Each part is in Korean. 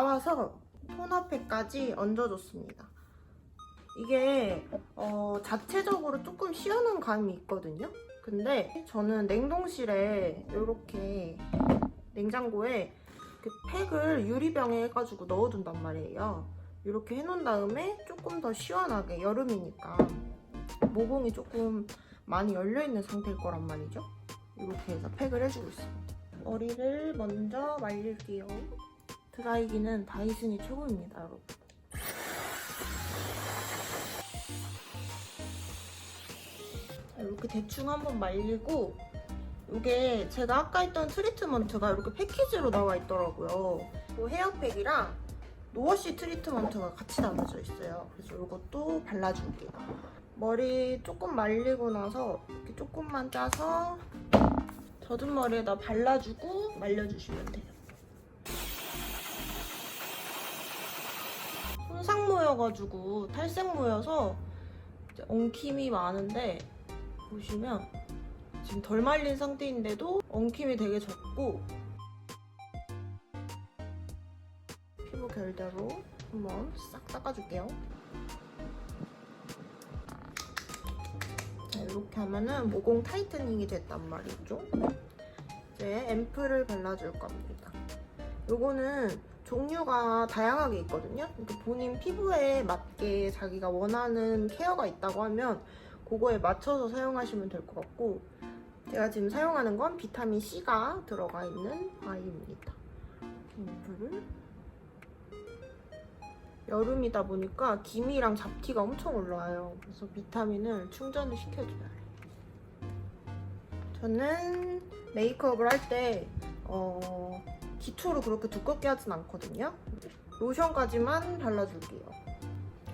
나와서 톤업팩까지 얹어줬습니다. 이게 어, 자체적으로 조금 시원한 감이 있거든요. 근데 저는 냉동실에 이렇게 냉장고에 그 팩을 유리병에 해가지고 넣어둔단 말이에요. 이렇게 해놓은 다음에 조금 더 시원하게 여름이니까 모공이 조금 많이 열려있는 상태일 거란 말이죠. 이렇게 해서 팩을 해주고 있습니다. 머리를 먼저 말릴게요. 드라이기는 다이슨이 최고입니다, 여러분. 자, 이렇게 대충 한번 말리고 이게 제가 아까 했던 트리트먼트가 이렇게 패키지로 나와 있더라고요. 그 헤어팩이랑 노워시 트리트먼트가 같이 나눠져 있어요. 그래서 이것도 발라줄게요. 머리 조금 말리고 나서 이렇게 조금만 짜서 젖은 머리에다 발라주고 말려주시면 돼요. 손상 모여가지고 탈색 모여서 이제 엉킴이 많은데 보시면 지금 덜 말린 상태인데도 엉킴이 되게 적고 피부 결대로 한번 싹 닦아줄게요. 자, 이렇게 하면은 모공 타이트닝이 됐단 말이죠. 이제 앰플을 발라줄 겁니다. 요거는 종류가 다양하게 있거든요. 그러니까 본인 피부에 맞게 자기가 원하는 케어가 있다고 하면 그거에 맞춰서 사용하시면 될 것 같고 제가 지금 사용하는 건 비타민 C가 들어가 있는 아이입니다. 앰플을 여름이다 보니까 기미랑 잡티가 엄청 올라와요. 그래서 비타민을 충전을 시켜줘야 해요. 저는 메이크업을 할때 어, 기초로 그렇게 두껍게 하진 않거든요. 로션까지만 발라줄게요.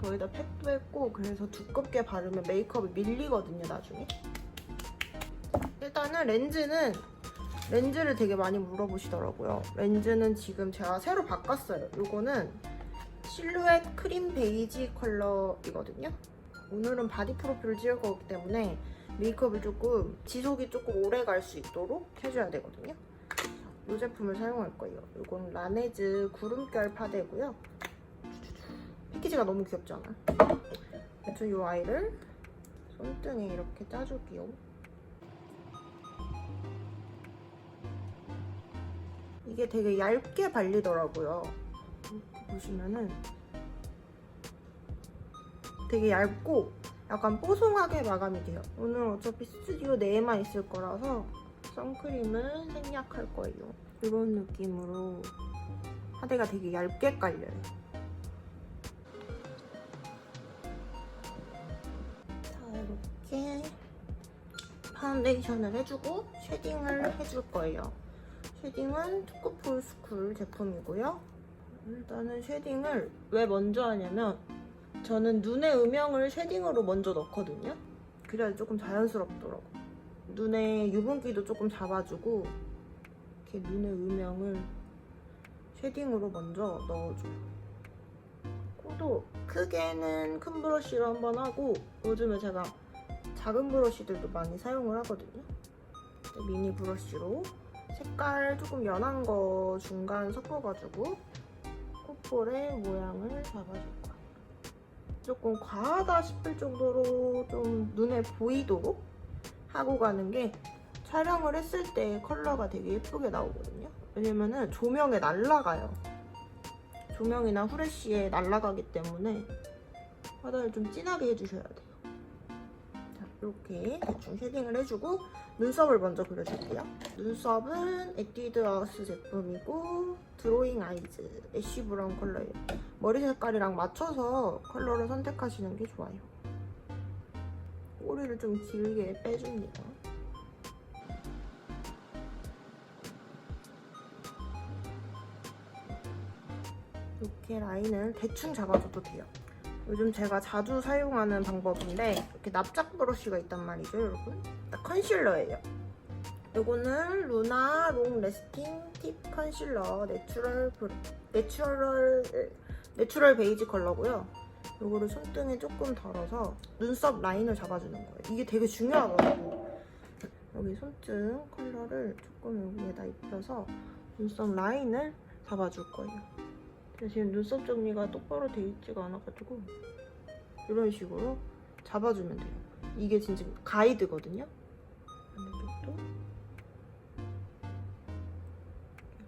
거기다 팩도 했고 그래서 두껍게 바르면 메이크업이 밀리거든요 나중에. 일단은 렌즈는 렌즈를 되게 많이 물어보시더라고요. 렌즈는 지금 제가 새로 바꿨어요. 이거는 실루엣 크림 베이지 컬러이거든요. 오늘은 바디 프로필을 찍을 거기 때문에 메이크업을 조금 지속이 조금 오래 갈 수 있도록 해줘야 되거든요. 이 제품을 사용할 거예요. 이건 라네즈 구름결 파데고요. 패키지가 너무 않아요? 그래서 이 아이를 손등에 이렇게 짜줄게요. 이게 되게 얇게 발리더라고요. 보시면은 되게 얇고 약간 뽀송하게 마감이 돼요. 오늘 어차피 스튜디오 내에만 있을 거라서 선크림은 생략할 거예요. 이런 느낌으로 하대가 되게 얇게 깔려요. 자, 이렇게 파운데이션을 해주고 쉐딩을 해줄 거예요. 쉐딩은 투쿠폴스쿨 제품이고요. 일단은 쉐딩을 왜 먼저 하냐면 저는 눈의 음영을 쉐딩으로 먼저 넣거든요. 그래야 조금 자연스럽더라고. 눈에 유분기도 조금 잡아주고 이렇게 눈의 음영을 쉐딩으로 먼저 넣어줘요. 코도 크게는 큰 브러쉬로 한번 하고 요즘에 제가 작은 브러쉬들도 많이 사용을 하거든요. 미니 브러쉬로 색깔 조금 연한 거 중간 섞어가지고 콧볼의 모양을 잡아줄 거예요. 조금 과하다 싶을 정도로 좀 눈에 보이도록 하고 가는 게 촬영을 했을 때 컬러가 되게 예쁘게 나오거든요. 왜냐면은 조명에 날라가요. 조명이나 후레쉬에 날아가기 때문에 화장을 좀 진하게 해주셔야 돼요. 자, 이렇게 대충 쉐딩을 해주고 눈썹을 먼저 그려줄게요. 눈썹은 에뛰드하우스 제품이고 드로잉 아이즈 애쉬 브라운 컬러예요. 머리 색깔이랑 맞춰서 컬러를 선택하시는 게 좋아요. 꼬리를 좀 길게 빼줍니다. 이렇게 라인을 대충 잡아줘도 돼요. 요즘 제가 자주 사용하는 방법인데 이렇게 납작 브러쉬가 있단 말이죠, 여러분. 딱 컨실러예요. 요거는 루나 롱 레스팅 팁 컨실러 내추럴 브- 내추럴 내추럴 베이지 컬러고요. 요거를 손등에 조금 덜어서 눈썹 라인을 잡아주는 거예요. 이게 되게 중요하더라고. 여기 손등 컬러를 조금 여기에다 입혀서 눈썹 라인을 잡아줄 거예요. 지금 눈썹 정리가 똑바로 돼 있지가 않아가지고 이런 식으로 잡아주면 돼요. 이게 진짜 가이드거든요. 반대쪽도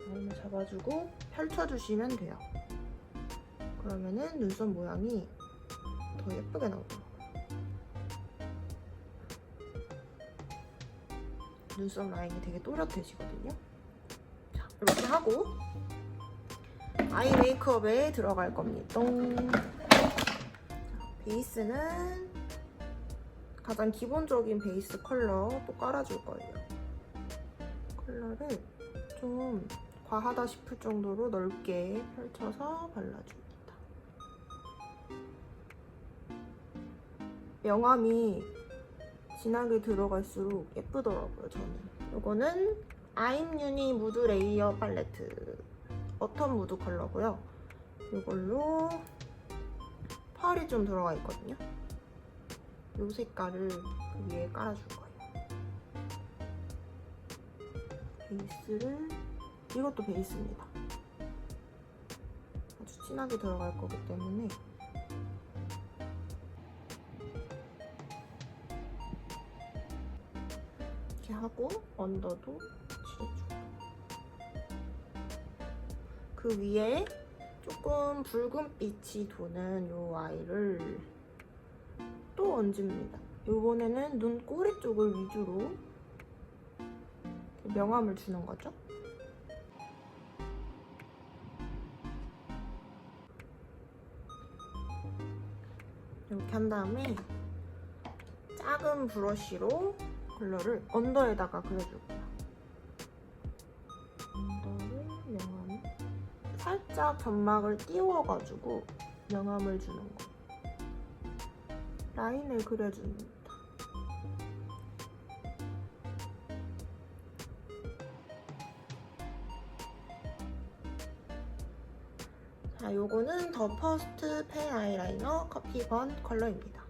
라인을 잡아주고 펼쳐주시면 돼요. 그러면은 눈썹 모양이 더 예쁘게 나오더라고요. 눈썹 라인이 되게 또렷해지거든요. 자, 이렇게 하고 아이 메이크업에 들어갈 겁니다. 자, 베이스는 가장 기본적인 베이스 컬러 또 깔아줄 거예요. 컬러를 좀 과하다 싶을 정도로 넓게 펼쳐서 발라줍니다. 명암이 진하게 들어갈수록 예쁘더라고요, 저는. 이거는 아임유니 무드 레이어 팔레트 어텀 무드 컬러고요. 이걸로 펄이 좀 들어가 있거든요. 이 색깔을 그 위에 깔아줄 거예요. 베이스를 이것도 베이스입니다. 아주 진하게 들어갈 거기 때문에 이렇게 하고 언더도 칠해주고 그 위에 조금 붉은 빛이 도는 요 아이를 또 얹습니다. 이번에는 눈 꼬리 쪽을 위주로 명암을 주는 거죠. 이렇게 한 다음에 작은 브러쉬로 컬러를 언더에다가 그려줄 거야. 언더를 명암. 살짝 점막을 띄워가지고 명암을 주는 거. 라인을 그려줍니다. 자, 요거는 더 퍼스트 펜 아이라이너 커피번 컬러입니다.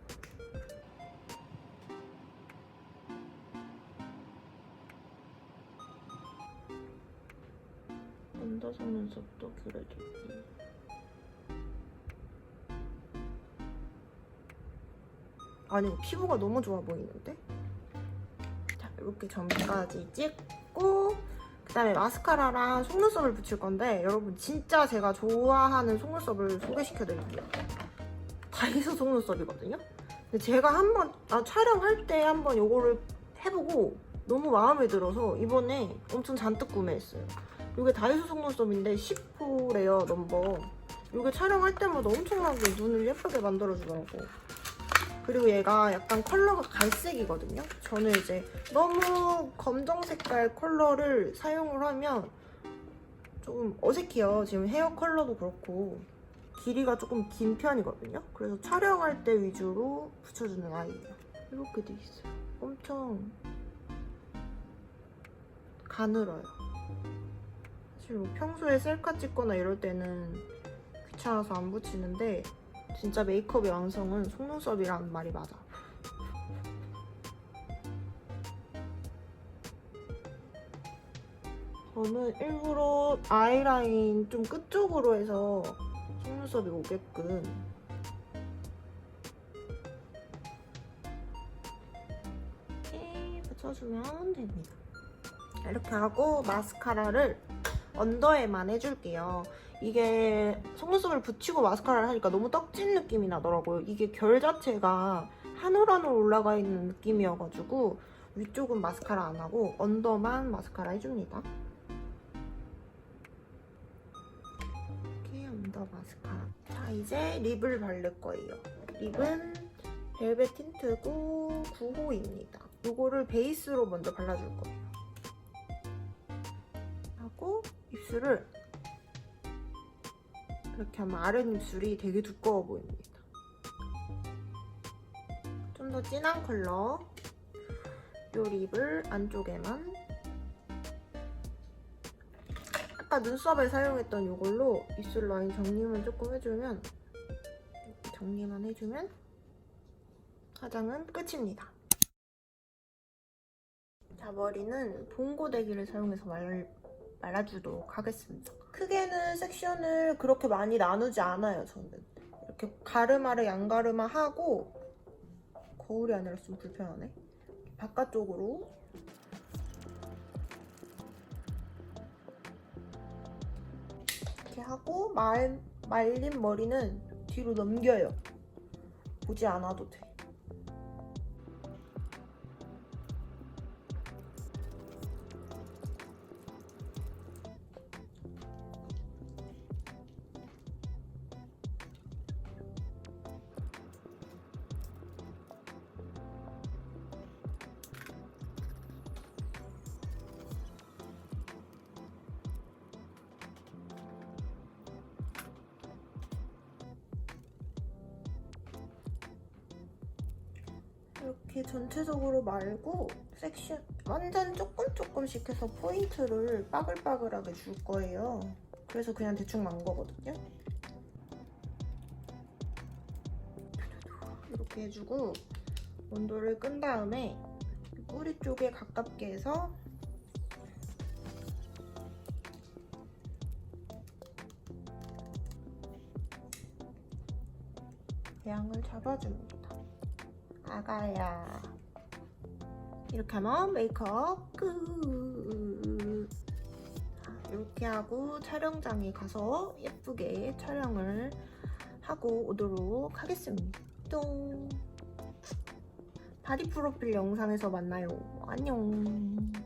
눈썹도 그려줄게. 아니 피부가 너무 좋아 보이는데? 자 이렇게 점까지 찍고 그 다음에 마스카라랑 속눈썹을 붙일 건데 여러분 진짜 제가 좋아하는 속눈썹을 소개시켜 드릴게요. 다이소 속눈썹이거든요. 근데 제가 한번 아, 촬영할 때 한번 이거를 해보고 너무 마음에 들어서 이번에 엄청 잔뜩 구매했어요. 이게 다이소 속눈썹인데 10호 레어 넘버. 이게 촬영할 때마다 엄청나게 눈을 예쁘게 만들어주더라고. 그리고 얘가 약간 컬러가 갈색이거든요. 저는 이제 너무 검정 색깔 컬러를 사용을 하면 조금 어색해요. 지금 헤어 컬러도 그렇고 길이가 조금 긴 편이거든요. 그래서 촬영할 때 위주로 붙여주는 아이예요. 이렇게 돼 있어요. 엄청 가늘어요. 사실 뭐 평소에 셀카 찍거나 이럴 때는 귀찮아서 안 붙이는데 진짜 메이크업의 완성은 속눈썹이라는 말이 맞아. 저는 일부러 아이라인 좀 끝쪽으로 해서 속눈썹이 오게끔 이렇게 붙여주면 됩니다. 이렇게 하고 마스카라를 언더에만 해줄게요. 이게 속눈썹을 붙이고 마스카라를 하니까 너무 떡진 느낌이 나더라고요. 이게 결 자체가 한올 한올 올라가 있는 느낌이어가지고 위쪽은 마스카라 안 하고 언더만 마스카라 해줍니다. 이렇게 언더 마스카라. 자 이제 립을 바를 거예요. 립은 벨벳 틴트고 9호입니다. 이거를 베이스로 먼저 발라줄 거예요. 입술을 이렇게 하면 아랫입술이 되게 두꺼워 보입니다. 좀 더 진한 컬러 요 립을 안쪽에만 아까 눈썹에 사용했던 이걸로 입술 라인 정리만 조금 해주면 정리만 해주면 화장은 끝입니다. 자 머리는 봉고데기를 사용해서 말, 말아주도록 하겠습니다. 크게는 섹션을 그렇게 많이 나누지 않아요 저는. 이렇게 가르마를 양가르마 하고 거울이 아니라 좀 불편하네. 바깥쪽으로 이렇게 하고 말, 말린 머리는 뒤로 넘겨요. 보지 않아도 돼. 이렇게 전체적으로 말고 섹션 완전 조금 조금씩 해서 포인트를 빠글빠글하게 줄 거예요. 그래서 그냥 대충 만 거거든요. 이렇게 해주고 온도를 끈 다음에 뿌리 쪽에 가깝게 해서 양을 잡아줍니다. 아가야. 이렇게 하면 메이크업 끝. 자, 이렇게 하고 촬영장에 가서 예쁘게 촬영을 하고 오도록 하겠습니다. 똥. 바디 프로필 영상에서 만나요. 안녕.